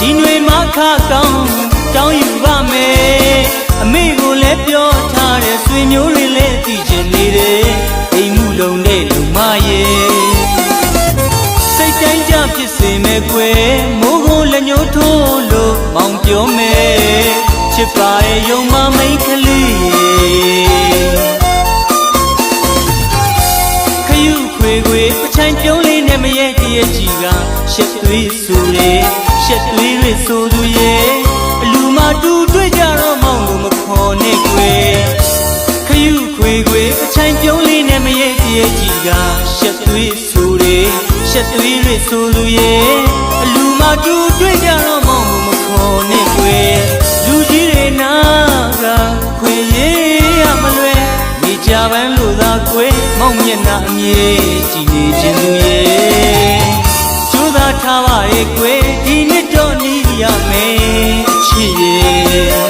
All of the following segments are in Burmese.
ခကောင်းတောင်းယူပါမယ်အမေကိုလည်းပြောထားတယ်ဆွေမျိုးတွေလည်းသိချင်နေတယ်အိမ်မှုလုံးတဲ့လူမရဲ့စိတ်တိုင်းကြဖြစ်စေမဲ့ကွယ်မိုးကိုလက်ညှိုးထိုးလို့မောင်ပြောမယ် ခယူခွေခွေပချိုင်ပြုံးလေးနဲ့မရဲ့တရဲ့ကြီးကရှက်သွေးဆူလေရှက်သွေးတွေဆိုသူရဲ့အလူမတူတွေ့ကြတော့မောင်ကိုမခေါ်နဲ့ကွယ်ခယူခွေခွေပချိုင်ပြုံးလေးနဲ့မရဲ့တရဲ့ကြီးကရှက်သွေးဆူလေရှက်သွေးတွေဆိုသူရဲ့အလူမတူတွေ့ကြတော့မောင်ကိုမခေါ်နဲ့ကွယ်လူကြီးတွေနာ မျက်နှာအမြဲကြည်နေခြင်းသူရဲ့ကျိုးသာထားပါရဲ့ကွယ်ဒီနှစ်တော့နီးရမယ်ချစ်ရဲ့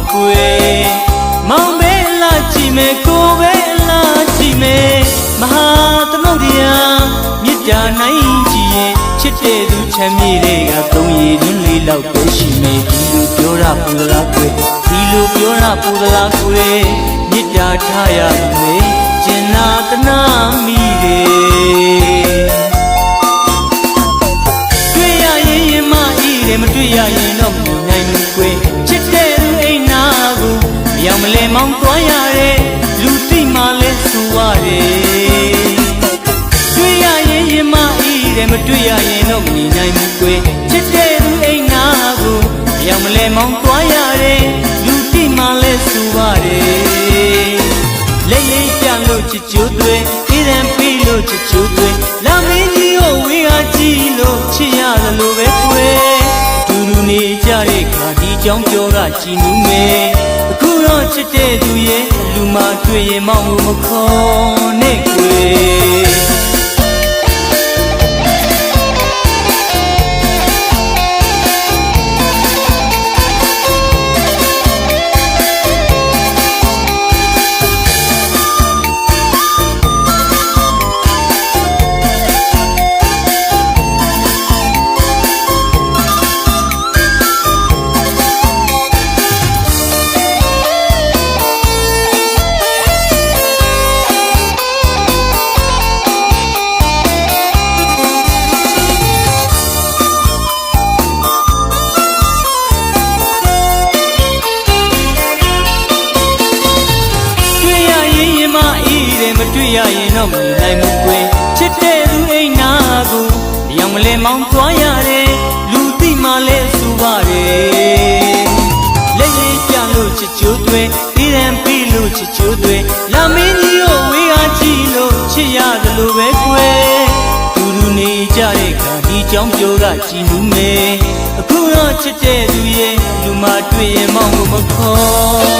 ကြိုက်ပါဘူးကွယ်မောင်ပဲလာကြည့်မယ်ကိုပဲလာကြည့်မယ်မဟာသမုဒ္ဒရာမြစ်တာနိုင်ကြည့်ရင်ချစ်တဲ့သူချမ်းမြေတွေကသုံးရည်တွင်းလေးလောက်ပဲရှိမယ်ဒီလိုပြောတာပူသလားကွယ်ဒီလိုပြောတာပူသလားကွယ်မြစ်တာထားရမယ်ကျင်နာတနာမိတယ်တွေ့ရရင်ရင်မဤတယ်မတွေ့ရရင်တော့မနိုင်ဘူးကွယ်ချစ်တဲ့လူအိမ်နာ ကိုမရောက်မလဲမောင်းသွားရတယ်လူတိမှလဲဆူရတယ်တွေ့ရရင်ရင်မဤတယ်မတွေ့ရရင်တော့မနေနိုင်ဘူးကွယ်ချစ်တဲ့လူအိမ်နာကိုမရောက်မလဲမောင်းသွားရတယ်လူတိမှလဲဆူရတယ်လက်ရည်ပြလို့ချစ်ကြိုးတွေအေးရန်ပြီးလို့ချစ်ကြိုးတွေလာမင်းကြီးကိုဝေးကကြည့်လို့ချစ်ရတယ်လို့ပဲကွယ်အတူတူနေကြတဲ့ခါဒီ ကြောင့်ပြောကကြည်နူးမယ်အခုတော့ချစ်တဲ့သူရဲ့အလူမတွေ့ရင်မောင်ကိုမခေါ် မတွေ့ရရင်တော့မနေနိုင်ဘူးကွယ်ချစ်တဲ့သူအိမ်နာကိုအယောင်မလဲမောင်းသွားရတယ်လူသိမှလဲစူပါတယ်လက်ရည်ပြလို့ချစ်ချိုးတွေပြီးရန်ပြီးလို့ချစ်ချိုးတွေလာမင်းကြီးကိုဝေးအားကြည့်လို့ချစ်ရတယ်လို့ပဲကွယ်သူလူနေကြတဲ့ခါဒီကြောင့်ပြောကကြည်နူးမယ်အခုတော့ချစ်တဲ့သူရဲ့လူမတွေ့ရင်မောင်းကိုမခေါ်